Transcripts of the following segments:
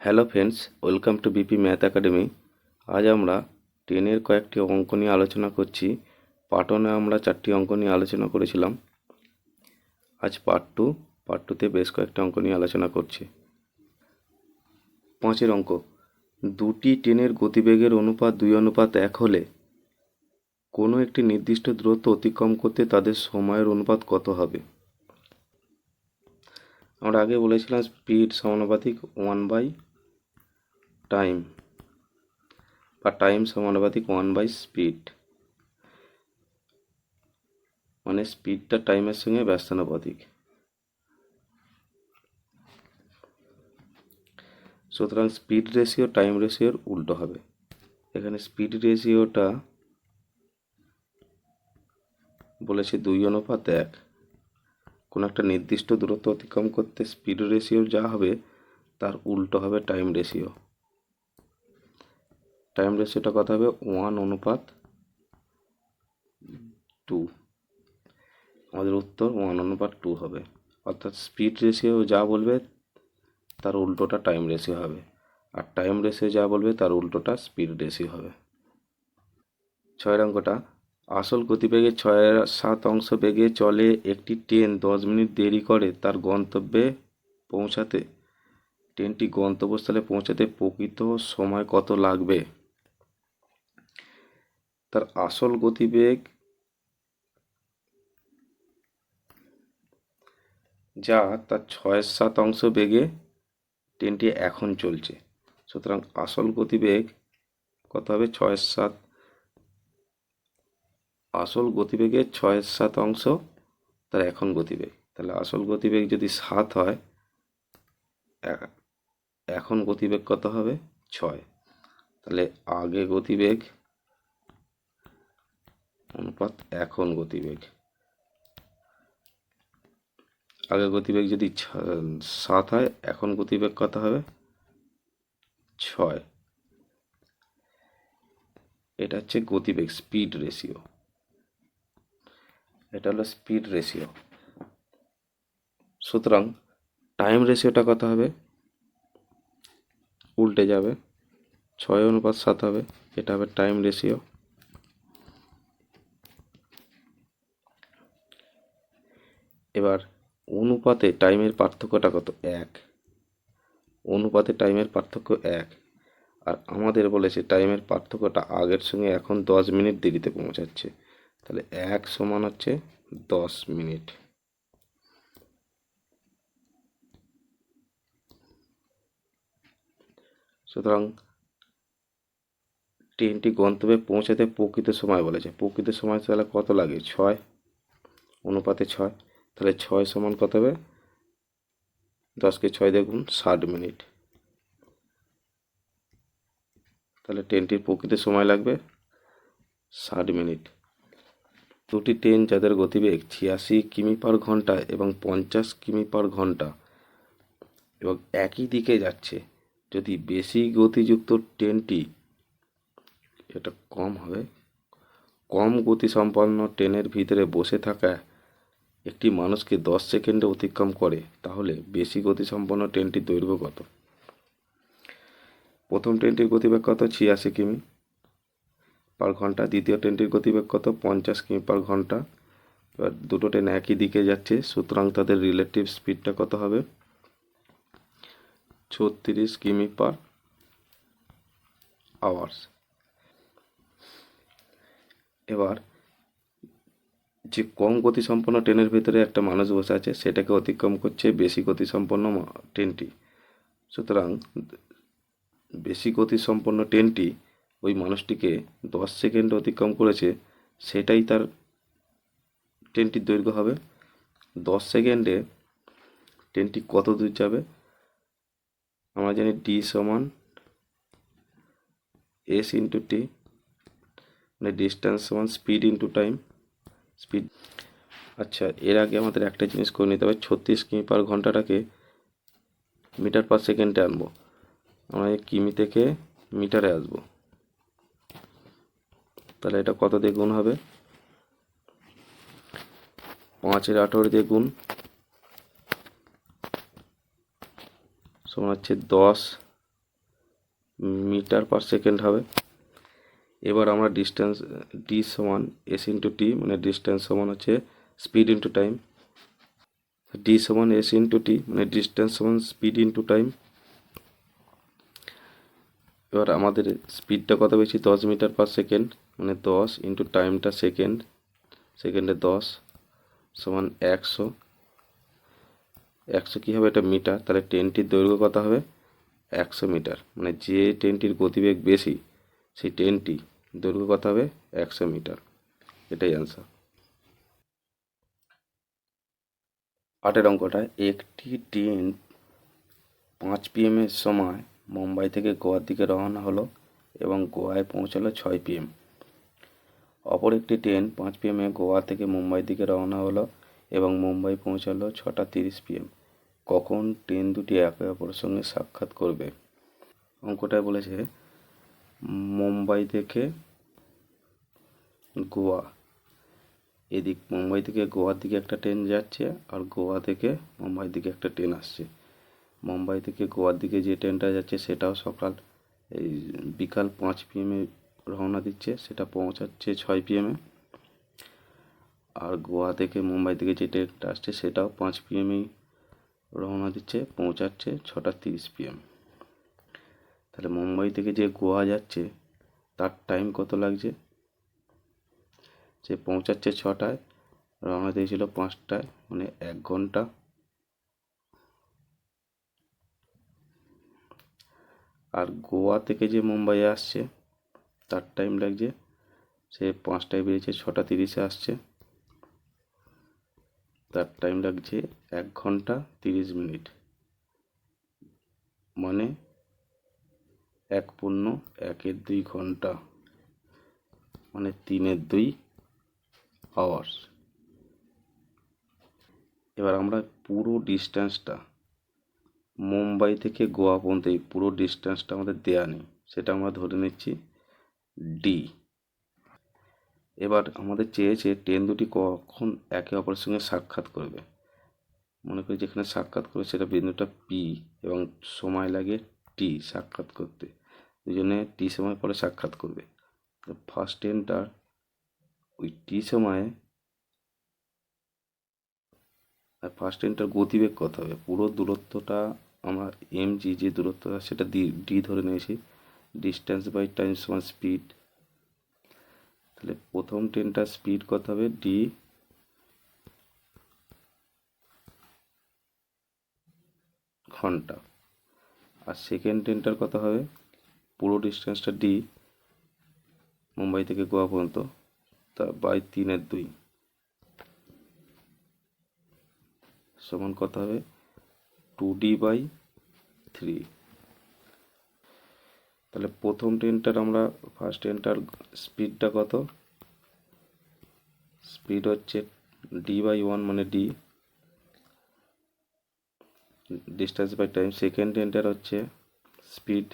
Hello friends, welcome to BP math academy. আজ আমরা টেনের কয়েকটি অঙ্ক নিয়ে আলোচনা করছি। পার্ট ওয়ানে আমরা চারটি অঙ্ক নিয়ে আলোচনা করেছিলাম। আজ পার্ট টু, পার্ট টুতে বেশ কয়েকটি অঙ্ক নিয়ে আলোচনা করছি। পাঁচের অঙ্ক, দুটি ট্রেনের গতিবেগের অনুপাত দুই, অনুপাত এক হলে কোনো একটি নির্দিষ্ট দূরত্ব অতিক্রম করতে তাদের সময়ের অনুপাত কত হবে? আমরা আগে বলেছিলাম স্পিড সমানুপাতিক ওয়ান বাই টাইম। বা টাইম সমানুপাতিক ওয়ান বাই স্পিড মানে স্পিডটা টাইমের সঙ্গে ব্যস্তানুপাতিক সুতরাং স্পিড রেশিও টাইম রেশিওর উল্টো হবে। এখানে স্পিড রেশিওটা বলেছে দুই অনুপাত এক। কোনো একটা নির্দিষ্ট দূরত্ব অতিক্রম করতে স্পিড রেশিও যা হবে, তার উল্টো হবে টাইম রেশিও টাইম রেশিওটা কত হবে ওয়ান অনুপাত টু আমাদের উত্তর ওয়ান অনুপাত টু হবে। অর্থাৎ স্পিড রেশিও যা বলবে তার উল্টোটা টাইম রেশিও হবে। আর টাইম রেশিও যা বলবে তার উল্টোটা স্পিড রেশিও হবে। ছয়ের অঙ্কটা, আসল গতিবেগে ছয় সাত অংশ বেগে চলে একটি ট্রেন দশ মিনিট দেরি করে তার গন্তব্যে পৌঁছাতে। ট্রেনটি গন্তব্যস্থলে পৌঁছাতে প্রকৃত সময় কত লাগবে? তার আসল গতিবেগ যা তার ছয় সাত অংশ বেগে ট্রেনটি এখন চলছে। সুতরাং আসল গতিবেগ কত হবে? ছয় সাত। আসল গতিবেগের ছয় সাত অংশ, তার এখন গতিবেগ। তাহলে আসল গতিবেগ যদি সাত হয় এখন গতিবেগ কত হবে? ছয়। তাহলে আগে গতিবেগ অনুপাত এখন গতিবেগ। আগে গতিবেগ যদি সাত হয়, এখন গতিবেগ কত হবে? ছয়। এটা হচ্ছে গতিবেগ স্পিড রেশিও এটা হলো স্পিড রেশিও সুতরাং টাইম রেশিওটা কত হবে? উল্টে যাবে। ছয় অনুপাত সাত হবে, এটা হবে টাইম রেশিও এবার অনুপাতে টাইমের পার্থক্যটা কত? এক। অনুপাতে টাইমের পার্থক্য এক। আর আমাদের বলেছে টাইমের পার্থক্যটা আগের সঙ্গে এখন দশ মিনিট দেরিতে পৌঁছাচ্ছে। তাহলে এক সমান হচ্ছে দশ মিনিট। সুতরাং ট্রেনটি গন্তব্যে পৌঁছাতে প্রকৃত সময় বলেছে। প্রকৃত সময় তাহলে কত লাগে? ছয়। অনুপাতে ছয়। তাহলে ছয় সমান কত হবে? দশকে ছয় দেখুন, ষাট মিনিট। তাহলে ট্রেনটির প্রকৃত সময় লাগবে ষাট মিনিট। দুটি ট্রেন যাদের গতিবেগ ছিয়াশি কিমি পার ঘণ্টা এবং পঞ্চাশ কিমি পার ঘণ্টা, এবং একই দিকে যাচ্ছে, যদি বেশি গতিযুক্ত ট্রেনটি এটা কম হবে, কম গতি সম্পন্ন ট্রেনের ভিতরে বসে থাকা একটি মানুষকে দশ সেকেন্ডে অতিক্রম করে, তাহলে বেশি গতিসম্পন্ন ট্রেনটির দৈর্ঘ্য কত? প্রথম ট্রেনটির গতিবেগ কত? ছিয়াশি কিমি। পার ঘণ্টা। দ্বিতীয় ট্রেনটির গতিবেগ কত? পঞ্চাশ কিমি পার ঘণ্টা। এবার দুটো ট্রেন একই দিকে যাচ্ছে, সুতরাং তাদের রিলেটিভ স্পিডটা কত হবে? ছত্রিশ কিমি পার আওয়ার্স এবার যে কম গতিসম্পন্ন ট্রেনের ভিতরে একটা মানুষ বসে আছে, সেটাকে অতিক্রম করছে বেশি গতিসম্পন্ন ট্রেনটি। সুতরাং বেশি গতিসম্পন্ন ট্রেনটি ওই মানুষটিকে দশ সেকেন্ড অতিক্রম করেছে, সেটাই তার ট্রেনটির দৈর্ঘ্য হবে। দশ সেকেন্ডে ট্রেনটি কত দূর যাবে? আমরা জানি ডি সমান এস ইন্টু টি মানে ডিস্টেন্স সমান স্পিড ইন্টু টাইম। স্পিড। আচ্ছা এর আগে আমাদের একটা জিনিস করে নিতে হবে, ছত্রিশ কিমি পার ঘন্টাটাকে মিটার পার সেকেন্ডে আনব। আমরা কিমি থেকে মিটারে আসব। তাহলে এটা কত দিয়ে গুণ হবে? পাঁচের আঠেরো দিয়ে গুণ সমান হচ্ছে দশ মিটার পার সেকেন্ড হবে। এবার আমরা ডিস্টেন্স ডি সমান এস ইন্টু টি মানে ডিস্টেন্স সমান হচ্ছে স্পিড ইন্টু টাইম ডি সমান এস ইন্টু টি মানে ডিস্টেন্স সমান স্পিড ইন্টু টাইম এবার আমাদের স্পিডটা কত বেশি? দশ মিটার পার সেকেন্ড মানে দশ ইন্টু টাইমটা সেকেন্ড সেকেন্ডে দশ সমান একশো। একশো কী হবে? এটা মিটার তাহলে ট্রেনটির দৈর্ঘ্য কত হবে? একশো মিটার মানে যে ট্রেনটির গতিবেগ বেশি সেই ট্রেনটি দৈর্ঘ্য কত হবে? একশো মিটার। এটাই অ্যান্সার আটের অঙ্কটা একটি ট্রেন পাঁচ পিএমের সময় মুম্বাই থেকে গোয়ার দিকে রওনা হলো এবং গোয়ায় পৌঁছালো ছয় পিএম অপর একটি ট্রেন পাঁচ পিএমে গোয়া থেকে মুম্বাই দিকে রওনা হলো এবং মুম্বাই পৌঁছালো ছটা তিরিশ পিএম কখন ট্রেন দুটি একে অপরের সঙ্গে সাক্ষাৎ করবে? অঙ্কটায় বলেছে মুম্বাই থেকে গোয়া। এদিক মুম্বাই থেকে গোয়ার দিকে একটা ট্রেন যাচ্ছে আর গোয়া থেকে মুম্বাই দিকে একটা ট্রেন আসছে। মুম্বাই থেকে গোয়ার দিকে যে ট্রেনটা যাচ্ছে সেটাও সকাল, এই বিকাল পাঁচ পিএমে রওনা দিচ্ছে, সেটা পৌঁছাচ্ছে ছয় পিএমে আর গোয়া থেকে মুম্বাই থেকে যে ট্রেনটা আসছে সেটাও পাঁচ পিএমেই রওনা দিচ্ছে, পৌঁছাচ্ছে ছটা তিরিশ পিএম তাহলে মুম্বাই থেকে যে গোয়া যাচ্ছে, তার টাইম কত লাগছে? সে পৌঁছাচ্ছে ছটায় রওনা দিয়েছিল পাঁচটায় মানে এক ঘণ্টা। আর গোয়া থেকে যে মুম্বাই আসছে, তার টাইম লাগছে, সে পাঁচটায় বেরিয়েছে, ছটা তিরিশে আসছে। তার টাইম লাগছে এক ঘণ্টা তিরিশ মিনিট। মানে এক পূর্ণ, একের দুই ঘণ্টা মানে তিনের দুই আওয়ার্স এবার আমরা পুরো ডিস্টেন্সটা মুম্বাই থেকে গোয়া পর্যন্ত, এই পুরো ডিস্টেন্সটা আমাদের দেয়া নেই, সেটা আমরা ধরে নিচ্ছি ডি এবার আমাদের চেয়েছে ট্রেন দুটি কখন একে অপরের সঙ্গে সাক্ষাৎ করবে। মনে করি যেখানে সাক্ষাৎ করবে সেটা বিন্দুটা পি এবং সময় লাগে টি সাক্ষাৎ করতে। দুজনে টি সময় পরে সাক্ষাৎ করবে। তো ফার্স্ট ট্রেনটার ওই টি সময়ে আর ফার্স্ট ট্রেনটার গতিবেগ কত হবে? পুরো দূরত্বটা আমরা এম জি যে দূরত্বটা সেটা ডি ডি ধরে নিয়েছি। ডিস্টেন্স বাই টাইম সমান স্পিড তাহলে প্রথম ট্রেনটার স্পিড কত হবে? ডি ঘণ্টা। আর সেকেন্ড ট্রেনটার কত হবে, পুরো ডিস্টেন্সটা ডি মুম্বাই থেকে গোয়া পর্যন্ত, তা বাই তিনের দুই। সমান কত হবে টু ডি বাই থ্রি তাহলে প্রথম ট্রেনটার আমরা ফার্স্ট ট্রেনটার স্পিডটা কত? স্পিড হচ্ছে ডি বাই ওয়ান মানে D distance by time second ট্রেনটার হচ্ছে স্পিড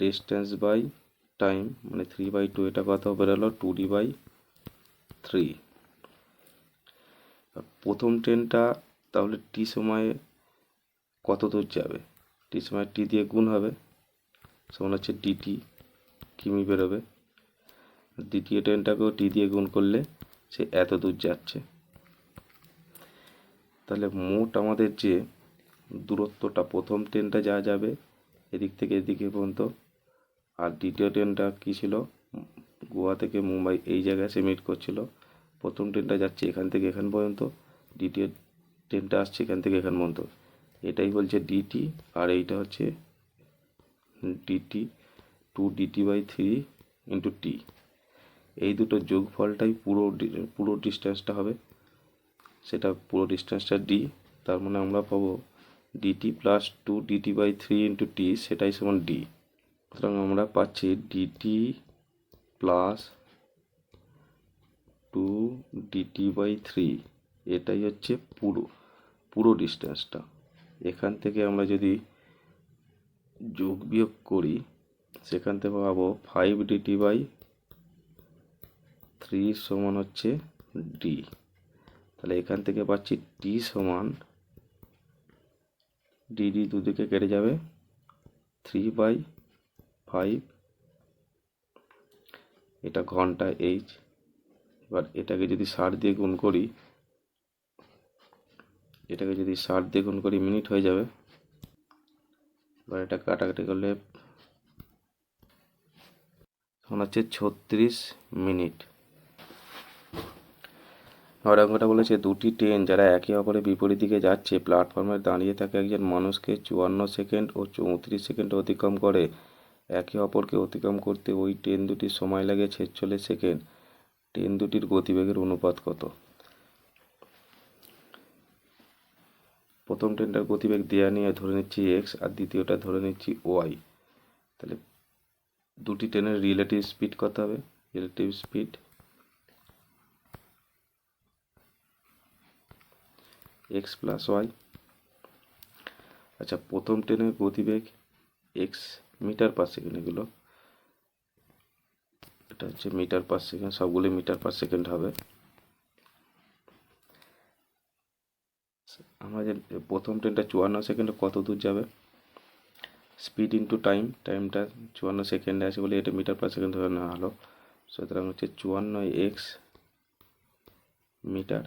ডিস্টেন্স বাই টাইম মানে থ্রি বাই টু এটা কত বেরোলো টু ডি বাই থ্রি প্রথম ট্রেনটা তাহলে টি সময়ে কত দূর যাবে? টি সময় টি দিয়ে গুণ হবে। সমান হচ্ছে ডিটি কিমি বেরোবে। দ্বিতীয় ট্রেনটাকেও টি দিয়ে গুণ করলে সে এত দূর যাচ্ছে। তাহলে মোট আমাদের যে দূরত্বটা, প্রথম ট্রেনটা যা যাবে এদিক থেকে এদিকে পর্যন্ত। আর দ্বিতীয় ট্রেনটা কী ছিল? গোয়া থেকে মুম্বাই এই জায়গায় সে মিট করছিল। প্রথম ট্রেনটা যাচ্ছে এখান থেকে এখান পর্যন্ত। দ্বিতীয় ট্রেনটা আসছে এখান থেকে এখান পর্যন্ত। এটাই বলছে ডিটি আর এইটা হচ্ছে DT two DT by three into T এই দুটো যোগফলটাই পুরো পুরো ডিস্টেন্সটা হবে। সেটা পুরো ডিস্টেন্সটা ডি তার মানে আমরা পাবো DT plus two DT by three into T সেটাই সমান ডি সুতরাং আমরা পাচ্ছি DT plus two DT by three এটাই হচ্ছে পুরো পুরো ডিস্টেন্সটা এখান থেকে আমরা যদি যোগ বিয়োগ করি, সেখান থেকে পাবো ফাইভ ডিটি বাই থ্রি সমান হচ্ছে ডি তাহলে এখান থেকে পাচ্ছি টি সমান ডিডি দুদিকে কেটে যাবে থ্রি বাই ফাইভ এটা ঘণ্টা এইচ এবার এটাকে যদি ষাট দিয়ে গুণ করি, এটাকে যদি ষাট দিয়ে গুণ করি মিনিট হয়ে যাবে। এবার এটা কাটাকাটি করলে তখন হচ্ছে ছত্রিশ মিনিট অঙ্কটা বলেছে, দুটি ট্রেন যারা একে অপরের বিপরীত দিকে যাচ্ছে, প্ল্যাটফর্মে দাঁড়িয়ে থাকা একজন মানুষকে চুয়ান্ন সেকেন্ড ও চৌত্রিশ সেকেন্ড অতিক্রম করে। একে অপরকে অতিক্রম করতে ওই ট্রেন দুটির সময় লাগে ছেচল্লিশ সেকেন্ড। ট্রেন দুটির গতিবেগের অনুপাত কত? প্রথম ট্রেনটার গতিবেগ দেওয়া নিয়ে ধরে নিচ্ছি এক্স আর দ্বিতীয়টা ধরে নিচ্ছি ওয়াই। তাহলে দুটি ট্রেনের রিলেটিভ স্পিড কত হবে? Relative speed X plus Y আচ্ছা প্রথম ট্রেনের গতিবেগ এক্স মিটার পার সেকেন্ড এগুলো। এটা হচ্ছে মিটার পার সেকেন্ড সবগুলো মিটার পার সেকেন্ড হবে। আমরা যে প্রথম ট্রেনটা চুয়ান্ন সেকেন্ডে কত দূর যাবে? স্পিড ইন্টু টাইম টাইমটা চুয়ান্ন সেকেন্ডে আছে বলে এটা মিটার পার সেকেন্ড ধরে নেওয়া হলো। সুতরাং হচ্ছে চুয়ান্ন এক্স মিটার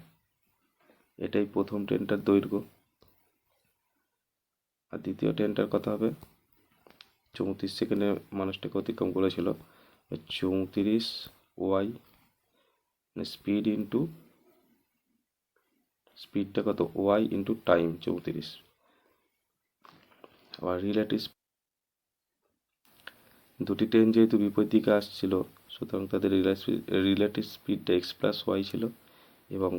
এটাই প্রথম ট্রেনটার দৈর্ঘ্য। আর দ্বিতীয় ট্রেনটার কথা হবে, চৌত্রিশ সেকেন্ডে মানুষটাকে অতিক্রম করেছিল। চৌত্রিশ ওয়াই স্পিড ইন্টু স্পিডটা কত? ওয়াই ইন্টু টাইম চৌত্রিশ। আবার রিলেটিভ দুটি ট্রেন যেহেতু বিপরীত দিকে আসছিল, সুতরাং তাদের রিলেটিভ স্পিডটা এক্স প্লাস ওয়াই ছিল এবং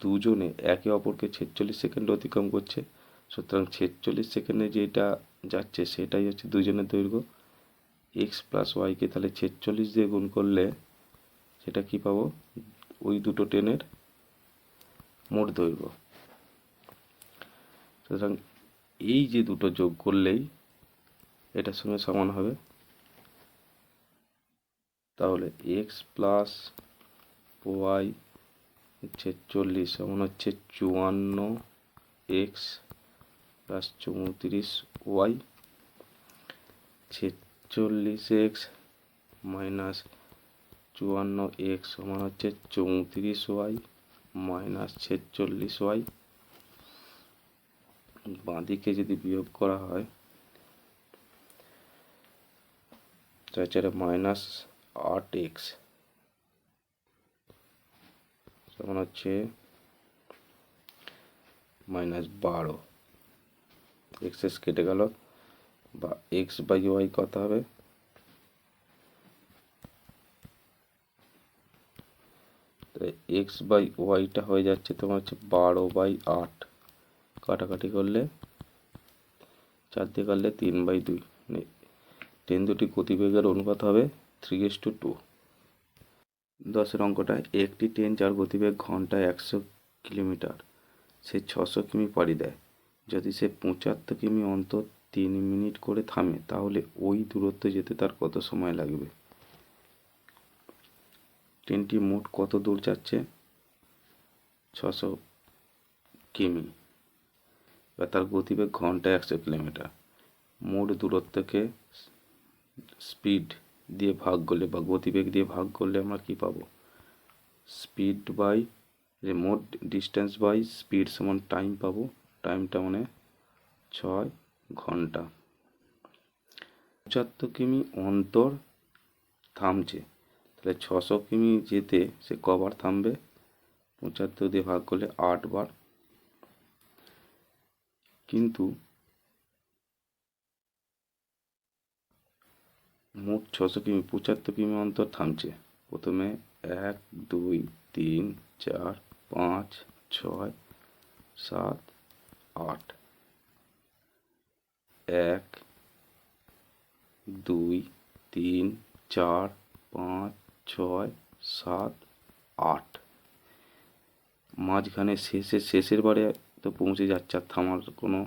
দুজনে একে অপরকে ছেচল্লিশ সেকেন্ড অতিক্রম করছে। সুতরাং ছেচল্লিশ সেকেন্ডে যেটা যাচ্ছে সেটাই হচ্ছে দুজনের দৈর্ঘ্য। এক্স প্লাস ওয়াইকে তাহলে ছেচল্লিশ দিয়ে গুণ করলে সেটা কি পাবো? ওই দুটো ট্রেনের মোট দৈর্ঘ্য। সুতরাং এই যে দুটো যোগ করলেই এটার সঙ্গে সমান হবে। তাহলে এক্স প্লাস ওয়াই ছেচল্লিশ সমান হচ্ছে চুয়ান্ন এক্স প্লাস চৌত্রিশ ওয়াই। ছেচল্লিশ এক্স মাইনাস চুয়ান্ন এক্স সমান হচ্ছে চৌত্রিশ ওয়াই মাইনাস ছেচল্লিশ ওয়াই। বাঁদিকে যদি বিয়োগ করা হয় চারে মাইনাস আট এক্স। সমান হচ্ছে মাইনাস বারো। এক্স এস কেটে গেল। বা এক্স বাই ওয়াই কত হবে? এক্স বাই ওয়াইটা হয়ে যাচ্ছে তোমার হচ্ছে বারো বাই আট। কাটাকাটি করলে চার দিয়ে কাটলে তিন বাই দুই। মানে ট্রেন দুটি গতিবেগের অনুপাত হবে থ্রি এস টু টু দশের অঙ্কটা একটি ট্রেন যার গতিবেগ ঘন্টায় একশো কিলোমিটার। সে ছশো কিমি পাড়ি দেয়। যদি সে পঁচাত্তর কিমি অন্তর তিন মিনিট করে থামে, তাহলে ওই দূরত্ব যেতে তার কত সময় লাগবে? ট্রেনটি মোট কত দূর যাচ্ছে? ছশো কিমি। বা তার গতিবেগ ঘন্টায় একশো কিলোমিটার। মোট দূরত্বকে স্পিড দিয়ে ভাগ করলে বা গতিবেগ দিয়ে ভাগ করলে আমরা কি পাবো? স্পিড বাই যে মোট ডিস্টেন্স বাই স্পিড সমান টাইম পাবো। টাইমটা মানে ছয় ঘণ্টা। পঁচাত্তর কিমি অন্তর থামছে। তাহলে ছশো কিমি যেতে সে কবার থামবে? পঁচাত্তর দিয়ে ভাগ করলে আটবার। কিন্তু মোট ছশো কিমি, পঁচাত্তর কিমি অন্তর থামছে। প্রথমে এক, দুই, তিন, চার, পাঁচ, ছয়, সাত, আট। এক, দুই, তিন, চার, পাঁচ, ছয়, সাত, আট। মাঝখানে শেষে, শেষের বারে তো পৌঁছে যাচ্ছে, আর থামার কোনো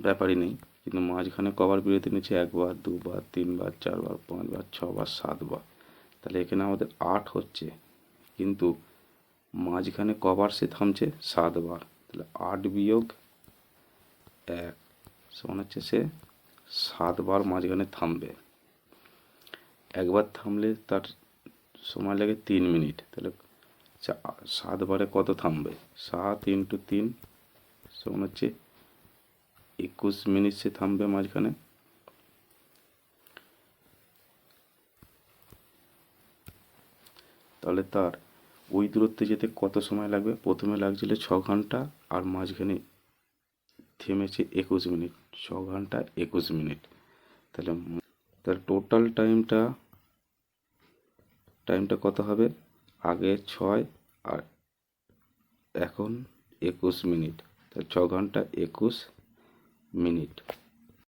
ব্যাপারই নেই। কিন্তু মাঝখানে কবার বিরতি নিচ্ছে একবার, দুবার, তিনবার, চারবার, পাঁচবার, ছবার, সাতবার। তাহলে এখানে আমাদের আট হচ্ছে। কিন্তু মাঝখানে কবার সে থামছে সাতবার। তাহলে আট বিয়োগ এক সমান হচ্ছে সে সাতবার মাঝখানে থামবে। একবার থামলে তার সময় লাগে তিন মিনিট। তাহলে সাতবারে কত থামবে? সাত ইন্টু তিন সমান হচ্ছে একুশ মিনিট সে থামবে মাঝখানে। তাহলে তার ওই দূরত্বে যেতে কত সময় লাগবে? প্রথমে লাগছিল ছ ঘণ্টা আর মাঝখানে থেমেছে একুশ মিনিট। ছ ঘণ্টা, একুশ মিনিট। তাহলে তার টোটাল টাইমটা টাইমটা কত হবে? আগে ছয় আর এখন একুশ মিনিট। তাহলে ছ ঘণ্টা, একুশ মিনিট